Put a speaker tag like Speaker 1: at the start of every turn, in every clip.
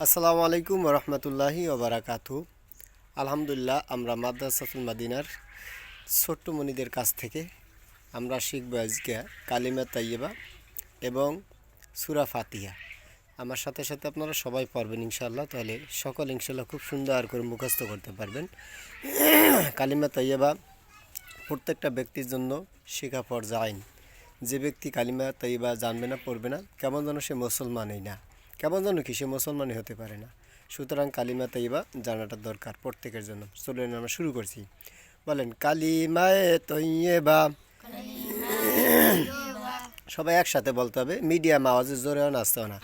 Speaker 1: আসসালামু আলাইকুম রহমতুল্লাহি ওবরাকাতু আলহামদুলিল্লাহ, আমরা মাদ্রাসাতুল মাদিনার ছোট্ট মনিদের কাছ থেকে আমরা শিখব আজকে কালিমা তাইয়েবা এবং সুরা ফাতিহা। আমার সাথে সাথে আপনারা সবাই পারবেন ইনশাআল্লাহ, তাহলে সকল ইনশাল্লাহ খুব সুন্দর করে মুখস্থ করতে পারবেন। কালিমা তাইয়েবা প্রত্যেকটা ব্যক্তির জন্য শেখা আইন যে ব্যক্তি কালিমা তাইবা জানবে না, পড়বে না, কেমন যেন সে মুসলমানই না। কেমন যেন কি সে মুসলমানই হতে পারে না। সুতরাং কালিমা তৈবা জানাটা দরকার প্রত্যেকের জন্য। চলুন আমরা শুরু করছি। বলেন কালিমায় তৈবা সবাই একসাথে বলতে হবে মিডিয়াম আওয়াজের জোরেও নাচতে না।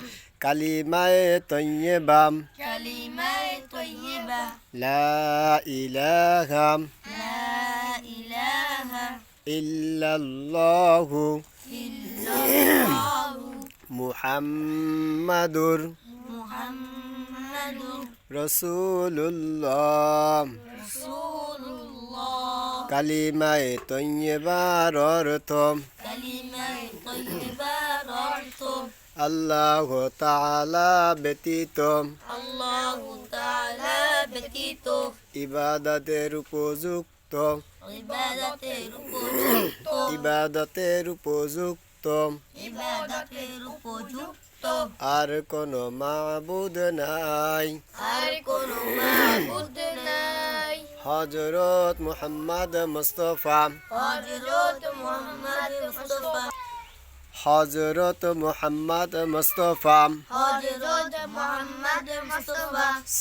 Speaker 1: কালিমায় তৈবা
Speaker 2: বাম তৈবা
Speaker 1: লা ইল্লাল্লাহু। মুহাম্মাদুর রসুল্লাহ কালিমায় তৈবার অর্থ। আল্লাহ তালা ব্যতীত। ইবাদতের উপযুক্ত। ইবাদতের উপযুক্ত।
Speaker 2: ইবাদতের উপযুক্ত।
Speaker 1: আর কোন মাবুদ নাই।
Speaker 2: আর কোন মাবুদ নাই। হযরত মুহাম্মদ মুস্তাফা।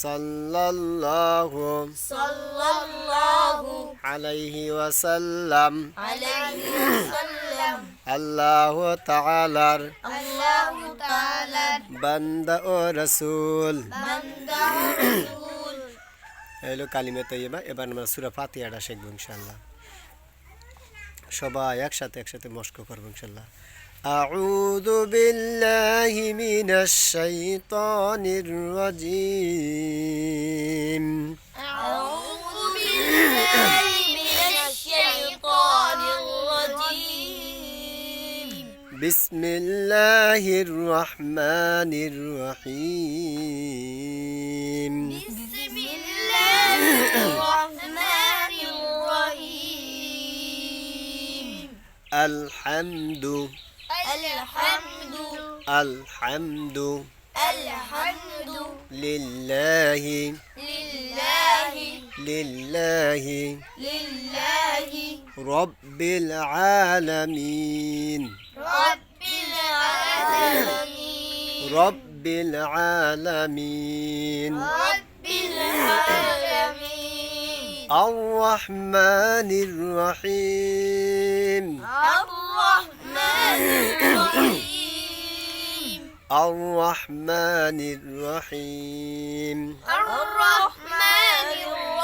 Speaker 1: সাল্লাল্লাহু
Speaker 2: সাল্লাল্লাহু
Speaker 1: আলাইহি ওয়াসাল্লাম।
Speaker 2: আলাইহি ওয়াসাল্লাম।
Speaker 1: আল্লাহ তাআলার
Speaker 2: আল্লাহু তাআলা
Speaker 1: বান্দা ও রাসূল
Speaker 2: বান্দা রাসূল
Speaker 1: এলো কালিমে তৈবা এবার আমরা সূরা ফাতিহাটা শিখব ইনশাআল্লাহ সবাই একসাথে একসাথে মস্ক করব ইনশাআল্লাহ أعوذ بالله من الشيطان الرجيم
Speaker 2: أعوذ بالله
Speaker 1: بسم الله الرحمن الرحيم.
Speaker 2: بسم الله الرحمن الرحيم.
Speaker 1: الحمد.
Speaker 2: الحمد.
Speaker 1: الحمد.
Speaker 2: الحمد.
Speaker 1: لله.
Speaker 2: لله.
Speaker 1: لله.
Speaker 2: لله.
Speaker 1: رب العالمين.
Speaker 2: رب العالمين.
Speaker 1: رب العالمين
Speaker 2: رب العالمين
Speaker 1: الرحمن الرحيم
Speaker 2: الرحمن الرحيم.
Speaker 1: الرحمن الرحيم.
Speaker 2: الرحمن الرحيم.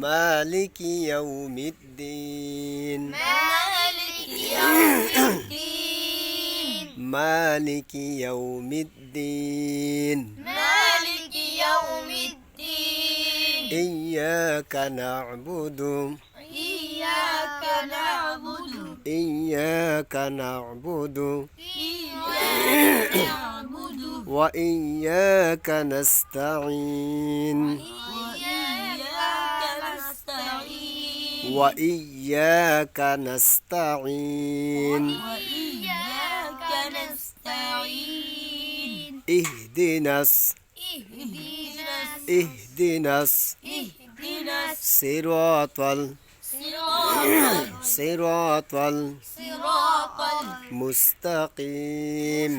Speaker 1: مالك يوم الدين.
Speaker 2: مالك يوم الدين.
Speaker 1: مالك يوم الدين.
Speaker 2: مالك يوم الدين.
Speaker 1: إياك نعبد.
Speaker 2: إياك نعبد.
Speaker 1: إياك نعبد.
Speaker 2: إياك نعبد.
Speaker 1: وإياك نستعين.
Speaker 2: وإياك
Speaker 1: وإياك نستعين.
Speaker 2: وإياك نستعين.
Speaker 1: اهدنا
Speaker 2: اهدنا
Speaker 1: اهدنا صراط صراط المستقيم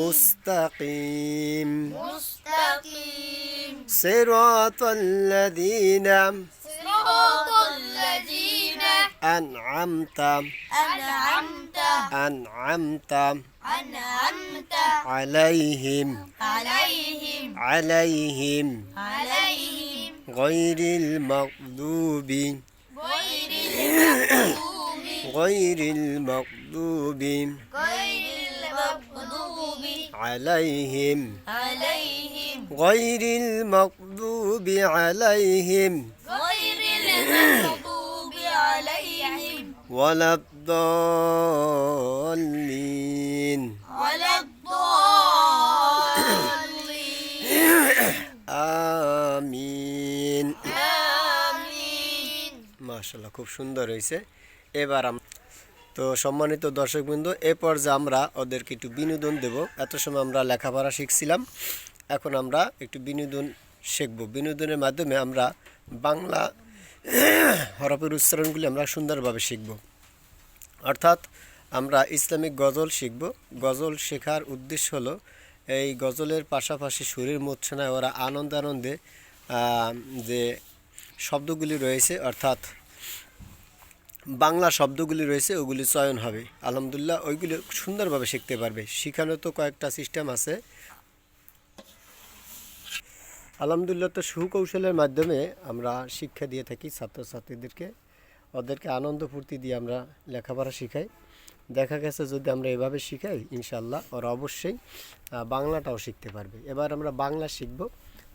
Speaker 1: مستقيم.
Speaker 2: مستقيم.
Speaker 1: صراط الذين
Speaker 2: صراط الذين
Speaker 1: أنعمت.
Speaker 2: أنعمت.
Speaker 1: أنعمت.
Speaker 2: أنعمت.
Speaker 1: عليهم.
Speaker 2: عليهم.
Speaker 1: عليهم.
Speaker 2: عليهم.
Speaker 1: غير المغضوب.
Speaker 2: غير المغضوب.
Speaker 1: غير المغضوب.
Speaker 2: غير المغضوب.
Speaker 1: عليهم.
Speaker 2: عليهم.
Speaker 1: غير المغضوب. عليهم.
Speaker 2: المغضوب عليهم.
Speaker 1: ولا الضالين
Speaker 2: ولا الضالين.
Speaker 1: آمين. ما شاء الله খুব সুন্দর হয়েছে। এবার আমরা তো সম্মানিত দর্শকবৃন্দ এরপর পর্যায়ে আমরা ওদেরকে একটু বিনোদন দেব। এত সময় আমরা লেখাপড়া শিখছিলাম। এখন আমরা একটু বিনোদন শিখব। বিনোদনের মাধ্যমে আমরা বাংলা হরফের উচ্চারণগুলি আমরা সুন্দরভাবে শিখব। অর্থাৎ আমরা ইসলামিক গজল শিখব। গজল শেখার উদ্দেশ্য হলো এই গজলের পাশাপাশি সুরের মূর্ছনায় ওরা আনন্দ আনন্দে যে শব্দগুলি রয়েছে, অর্থাৎ বাংলা শব্দগুলি রয়েছে, ওগুলি চয়ন হবে। আলহামদুলিল্লাহ, ওইগুলি সুন্দরভাবে শিখতে পারবে। শেখানোর তো কয়েকটা সিস্টেম আছে। আলহামদুলিল্লাহ, তো সুকৌশলের মাধ্যমে আমরা শিক্ষা দিয়ে থাকি ছাত্রছাত্রীদেরকে। ওদেরকে আনন্দ ফুর্তি দিয়ে আমরা লেখাপড়া শিখাই। দেখা গেছে যদি আমরা এভাবে শিখাই ইনশাল্লাহ ওরা অবশ্যই বাংলাটাও শিখতে পারবে। এবার আমরা বাংলা শিখব,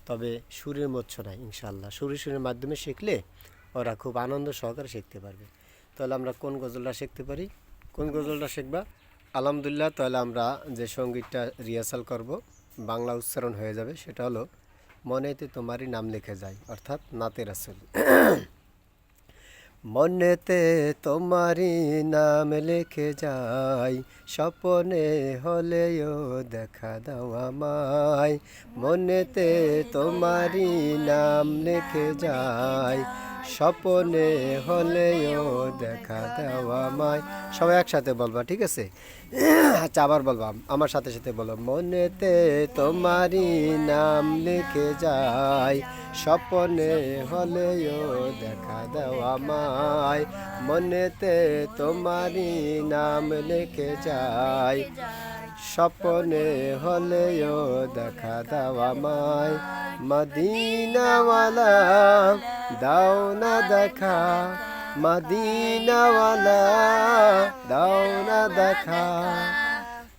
Speaker 1: তবে সুরের মচ্ছনায় ইনশাল্লাহ সুরে সুরের মাধ্যমে শিখলে ওরা খুব আনন্দ সহকারে শিখতে পারবে। তাহলে আমরা কোন গজলটা শিখতে পারি? কোন গজলটা শিখবা? আলহামদুলিল্লাহ, তাহলে আমরা যে সঙ্গীতটা রিহার্সাল করব, বাংলা উচ্চারণ হয়ে যাবে, সেটা হলো মনেতে তোমারই নাম লিখে যায়, অর্থাৎ নাতে রাসুল। মনেতে তোমারই নাম লিখে যাই স্বপনে হলেও দেখা দাও আমায়। মনেতে তোমারই নাম লিখে যাই স্বপনে হলেও দেখা দাও আমায় সবাই একসাথে বলবা, ঠিক আছে? আচ্ছা আবার বলবা। আমার সাথে সাথে বলো, মনেতে তোমারই নাম লিখে যাই স্বপনে হলেও দেখা দাও আমায় মনেতে তোমারই নাম লিখে যাই স্বপনে হলেও দেখা দাও আমায়। মদিনাওয়ালা, দাও না দেখা। মদিনাওয়ালা, দাও না দেখা।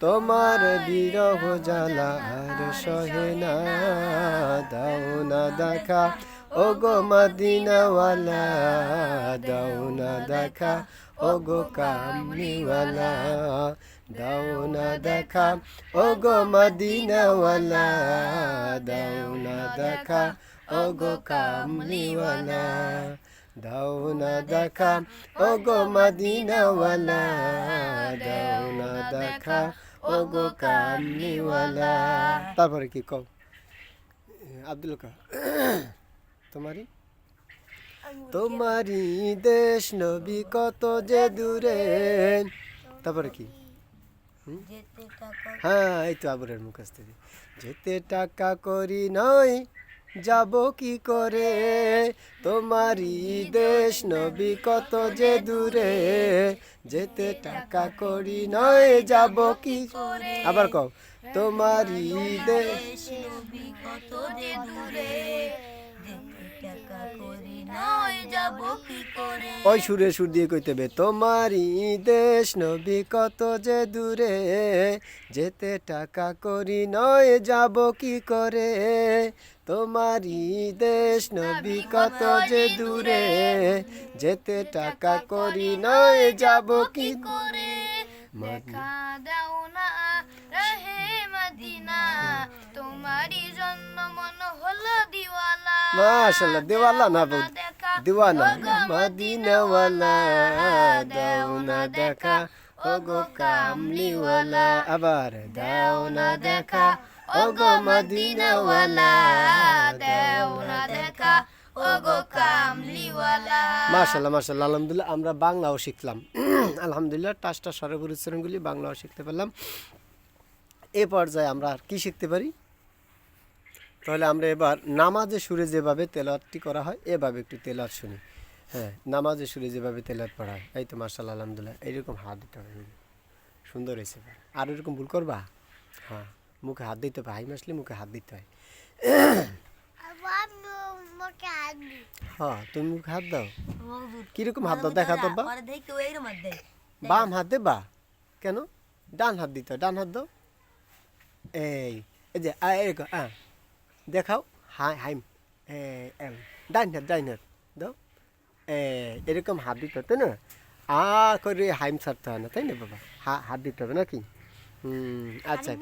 Speaker 1: তোমার বিরহ জ্বালা আর সহে না। দাও না দেখা। ও গো মদিনাওয়ালা, দাও না দেখা। ও গো কামলিওয়ালা দাও না দেখা ও গো মদিনাওয়ালা দাও না দেখা ও গো কামলিওয়ালা দাও না দেখা ও গো মদিনাওয়ালা দাও না দেখা ও গো কামলিওয়ালা তারপরে কি কও আব্দুল কা তোমারই তোমারই দেশ নবী কত যে দূরে তারপরে কি হ্যাঁ এই তো আবুরের মুখস্থ যেতে টাকা করি নয় যাব কি করে? তোমারই দেশ নবী কত যে দূরে? যেতে টাকা করি নয় যাব কি আবার কও তোমারই দেশ
Speaker 2: নবী কত যে দূরে? নয় যাব কি করে?
Speaker 1: ওই সুরে সুর দিয়ে কইতে হবে তোমারই দেশ নবী কত যে দূরে যেতে টাকা করি নয় যাব কি করে? তোমারই দেশ নবী কত যে দূরে যেতে টাকা করি নয় যাব কি
Speaker 2: করে? দেখা দাও না রহে মদিনা তোমারই জন্য মন হলো দিওয়ালা।
Speaker 1: না
Speaker 2: দেখা
Speaker 1: দিওয়ানা মদিনাওয়ালা দাও না দেখা ও গো কামলিওয়ালা আবার দাও না দেখা ও গো মদিনাওয়ালা
Speaker 2: দেও না দেখা
Speaker 1: আলহামদুলিল্লাহ আমরা বাংলাও শিখলাম। আলহামদুলিল্লাহ টাসটা স্বরবর উচ্চারণগুলি বাংলাও শিখতে পারলাম। এ পর্যায়ে আমরা আর কি শিখতে পারি? তাহলে আমরা এবার নামাজে সুরে যেভাবে তেলাওয়াতটি করা হয় এভাবে একটু তেলাওয়াত শুনি। হ্যাঁ নামাজে সুরে যেভাবে তেলাওয়াত পড়া হয় এই তো মার্শাল্লাহ আলহামদুলিল্লাহ এইরকম হাত দিতে হবে। সুন্দর হয়েছে আর এরকম ভুল করবা? হ্যাঁ মুখে হাত দিতে হবে হাই মাসলে মুখে হাত দিতে হয়। হ্যাঁ তুমি মুখে হাত দাও। কীরকম হাত দাও? দেখা তো বাম হাত দে বা কেন? ডান হাত দিতে হয়, ডান হাত দাও। এই এই যে এরকম আ। দেখাও হাই হাইম এম ডাইন হাত ডাইন হাত দাও। এ এরকম হাত দিতে হতো না আ করে হাইম ছাড়তে হয় না তাই না বাবা? হা হাত দিতে হবে নাকি? হুম আচ্ছা।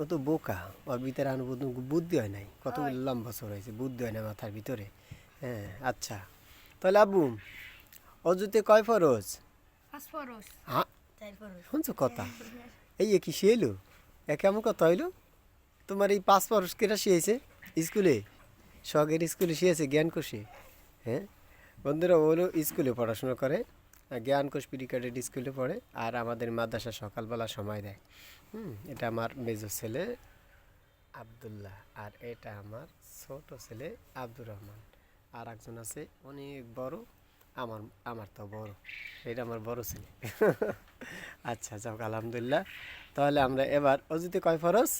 Speaker 1: ও তো বোকা ওর ভিতরে অনুবোধন বুদ্ধি হয় নাই। কত লম্বা বছর হয়েছে বুদ্ধি হয় না মাথার ভিতরে। হ্যাঁ আচ্ছা। তাহলে আবু অজুতে কয় ফরজ? হ্যাঁ শুনছো কথা? এই কি শিয়েলো? এ কেমন কথা হইল? তোমার এই পাঁচ ফরজ কেটা শিয়েছে? স্কুলে? শখের স্কুলে শিয়েছে, জ্ঞান কোষে? হ্যাঁ? বন্ধুরা ওরও স্কুলে পড়াশোনা করে, আর জ্ঞান কোষ পিডিকাটেড স্কুলে পড়ে, আর আমাদের মাদ্রাসা সকালবেলা সময় দেয়। হুম, এটা আমার মেজো ছেলে আবদুল্লাহ, আর এটা আমার ছোট ছেলে আব্দুর রহমান। আর একজন আছে অনেক বড় আমার আমার তো বড়। এটা আমার বড় ছেলে। আচ্ছা যাক আলহামদুলিল্লাহ। তাহলে আমরা এবার অজিতে কয় ফরজ?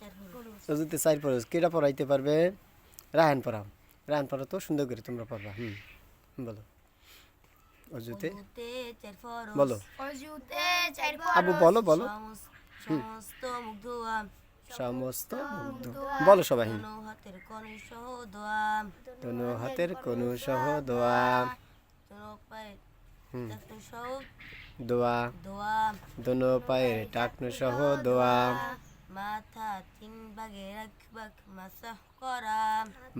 Speaker 2: চার ফরজ।
Speaker 1: অজিতে চার ফরজ। কেটা পড়াইতে পারবে? রাহান পড়াও। রাহান পড়া তো সুন্দর করে তোমরা পড়বা। হুম বলো। অজুতে?
Speaker 2: অজুতে চার ফরজ।
Speaker 1: বলো। আবু বলো বলো।
Speaker 2: সমস্ত
Speaker 1: বলো সবাই।
Speaker 2: দোনো হাতের কনে সহ দোয়া।
Speaker 1: দোনো হাতের সহ দোয়া। দোয়া। দোনো পায়ের টাকনু সহ দোয়া।
Speaker 2: মাথা তিন ভাগে রাখবাক মাসাহ করা।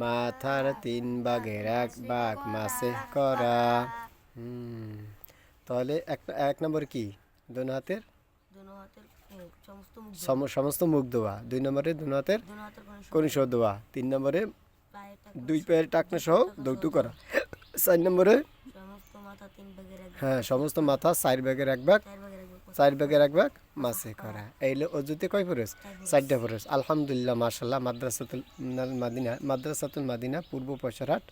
Speaker 1: মাথার তিন ভাগের এক ভাগ মাসে করা। হুম। তাহলে এক এক নম্বর কি? দোনো হাতের?
Speaker 2: সমস্ত মুখ
Speaker 1: দোয়া। দুই নম্বরে দোনো হাতের
Speaker 2: দোনো সহ
Speaker 1: দোয়া। তিন নম্বরে দুই পায়ের টাকনা সহ দৌটু করা। চার নম্বরে হ্যাঁ সমস্ত মাথা চার ব্যাগের এক ভাগ
Speaker 2: চার
Speaker 1: ব্যাগের এক ভাগ। মাসে করা। এইলে অজুতে কয় ফরজ? চারটা ফরজ। আলহামদুলিল্লাহ মাশাল্লাহ মাদ্রাসাতুল মাদিনা মাদ্রাসাতুল মাদিনা পূর্ব পয়সারহাট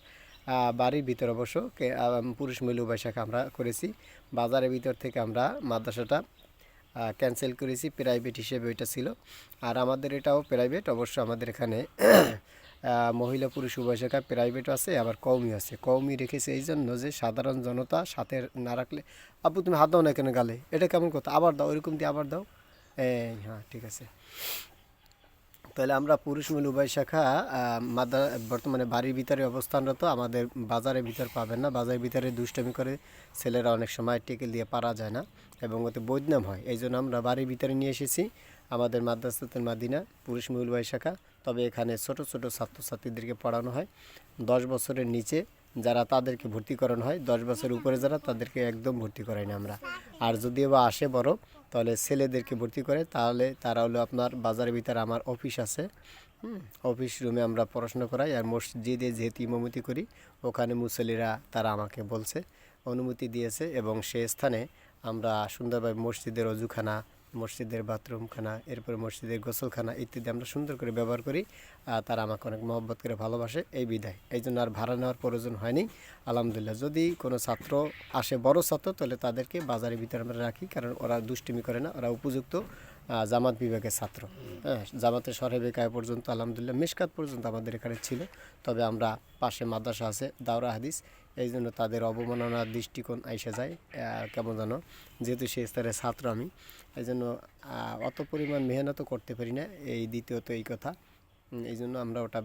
Speaker 1: বাড়ির ভিতর অবশ্য পুরুষ মহিলা বৈশাখ আমরা করেছি। বাজারের ভিতর থেকে আমরা মাদ্রাসাটা ক্যান্সেল করেছি প্রাইভেট হিসেবে ওইটা ছিল। আর আমাদের এটাও প্রাইভেট অবশ্য আমাদের এখানে মহিলা পুরুষ উভয় শাখা প্রাইভেটও আছে, আবার কওমি আছে। কওমি রেখেছে এই জন্য যে সাধারণ জনতা সাথে না রাখলে, আপু, তুমি হাত দাও না কেন গালে? এটা কেমন কথা? আবার দাও এরকম দিয়ে আবার দাও? এই হ্যাঁ ঠিক আছে। তাহলে আমরা পুরুষ মহিলা উভয় শাখা মাদ্রা, বর্তমানে বাড়ির ভিতরে অবস্থানরত, আমাদের বাজারের ভিতর পাবেন না। বাজারের ভিতরে দুষ্টামি করে ছেলেরা অনেক সময় টেকেল দিয়ে পারা যায় না এবং ওতে বৈদনাম হয়। এই জন্য আমরা বাড়ির ভিতরে নিয়ে এসেছি। আমাদের মাদ্রাসাতুল মাদিনা পুরুষ মহিলা উভয় শাখা তবে এখানে ছোট ছোট ছাত্রছাত্রীদেরকে পড়ানো হয়। দশ বছরের নিচে যারা তাদেরকে ভর্তি করানো হয়, দশ বছর উপরে যারা তাদেরকে একদম ভর্তি করাই না আমরা। আর যদিও বা আসে বড়, তাহলে ছেলেদেরকে ভর্তি করে, তাহলে তারা হলো আপনার বাজারের ভিতরে আমার অফিস আছে অফিস রুমে আমরা পড়াশোনা করাই আর মসজিদে যেহেতু ইমামতি করি, ওখানে মুসল্লিরা তারা আমাকে বলছে, অনুমতি দিয়েছে এবং সে স্থানে আমরা সুন্দরভাবে মসজিদের অজুখানা মসজিদের বাথরুমখানা, এরপর মসজিদের গোসলখানা ইত্যাদি আমরা সুন্দর করে ব্যবহার করি, আর তারা আমাকে অনেক মহব্বত করে ভালোবাসে, এই বিদায়। এই জন্য আর ভাড়া নেওয়ার প্রয়োজন হয়নি, আলহামদুলিল্লাহ। যদি কোনো ছাত্র আসে, বড় ছাত্র, তাহলে তাদেরকে বাজারের ভিতরে আমরা রাখি, কারণ ওরা দুষ্টিমি করে না, ওরা উপযুক্ত। জামাত বিভাগের ছাত্র। হ্যাঁ জামাতের সরে বেকায় পর্যন্ত, আলহামদুলিল্লাহ মিসকাত পর্যন্ত আমাদের এখানে ছিল। তবে আমরা পাশে মাদ্রাসা আছে, দাওরা হাদিস। এই জন্য তাদের অবমাননার দৃষ্টিকোণ আইসা যায় কেমন জানো যেহেতু সে স্তরের ছাত্র আমি, এই জন্য অত পরিমাণ মেহনতও করতে পারি না, এই দ্বিতীয়ত এই কথা। এই জন্য আমরা ওটা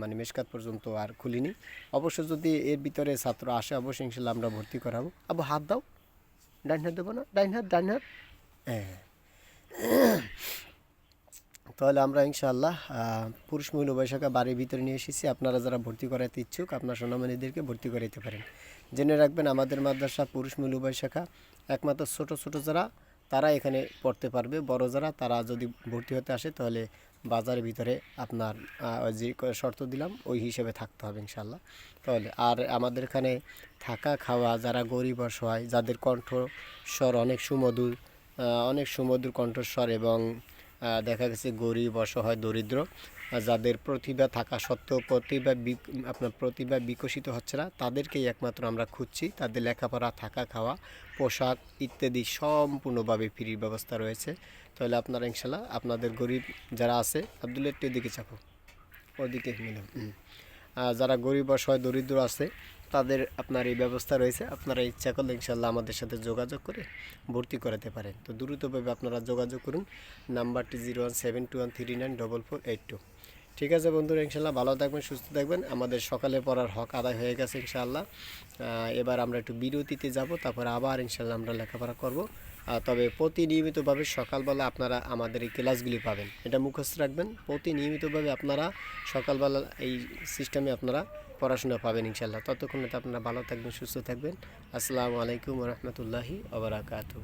Speaker 1: মানে মেশকাত পর্যন্ত আর খুলিনি। অবশ্য যদি এর ভিতরে ছাত্র আসে, অবশ্যই আমরা ভর্তি করাবো। আবু হাত দাও। ডাইন হাত দেবো না? ডাইন হাত ডাইন হাত। হ্যাঁ। তাহলে আমরা ইনশাআল্লাহ পুরুষ মহিলা উভয় শাখা বাড়ির ভিতরে নিয়ে এসেছি। আপনারা যারা ভর্তি করাতে ইচ্ছুক, আপনার সোনামণিদেরকে ভর্তি করাইতে পারেন। জেনে রাখবেন, আমাদের মাদ্রাসা পুরুষ মহিলা উভয় শাখা একমাত্র ছোট ছোট যারা, তারা এখানে পড়তে পারবে। বড় যারা, তারা যদি ভর্তি হতে আসে, তাহলে বাজারের ভিতরে আপনার যে শর্ত দিলাম, ওই হিসেবে থাকতে হবে ইনশাল্লাহ তাহলে, আর আমাদের এখানে থাকা, খাওয়া, যারা গরিব অসহায়, যাদের কণ্ঠ স্বর অনেক সুমধুর অনেক সুমধুর কণ্ঠস্বর এবং দেখা গেছে গরিব অসহায় দরিদ্র যাদের প্রতিভা থাকা সত্ত্বেও প্রতিভা আপনার প্রতিভা বিকশিত হচ্ছে না তাদেরকেই একমাত্র আমরা খুঁজছি। তাদের লেখাপড়া থাকা খাওয়া পোশাক ইত্যাদি সম্পূর্ণভাবে ফ্রির ব্যবস্থা রয়েছে। তাহলে আপনারা ইনশাল্লাহ আপনাদের গরিব যারা আছে আবদুল্লা একটু এদিকে চাপো। ওদিকে মিলে। হুম। আহ, যারা গরিব অসহায় দরিদ্র আছে তাদের আপনার এই ব্যবস্থা রয়েছে। আপনারা ইচ্ছা করলে ইনশাল্লাহ আমাদের সাথে যোগাযোগ করে ভর্তি করাতে পারেন। তো দ্রুতভাবে আপনারা যোগাযোগ করুন। নাম্বারটি zero one seven two one three nine double four eight two. ঠিক আছে বন্ধুরা ইনশাল্লাহ ভালো থাকবেন সুস্থ থাকবেন। আমাদের সকালে পড়ার হক আদায় হয়ে গেছে ইনশাআল্লাহ। আহ, এবার আমরা একটু বিরতিতে যাব তারপর আবার ইনশাল্লাহ আমরা লেখাপড়া করব। তবে প্রতি নিয়মিতভাবে সকালবেলা আপনারা আমাদের এই ক্লাসগুলি পাবেন। এটা মুখস্থ রাখবেন। প্রতি নিয়মিতভাবে আপনারা সকালবেলা এই সিস্টেমে আপনারা পড়াশোনা পাবেন ইনশাল্লাহ ততক্ষণে তো আপনারা ভালো থাকবেন সুস্থ থাকবেন। আসসালামু আলাইকুম রহমতুল্লাহি আবরাকাতু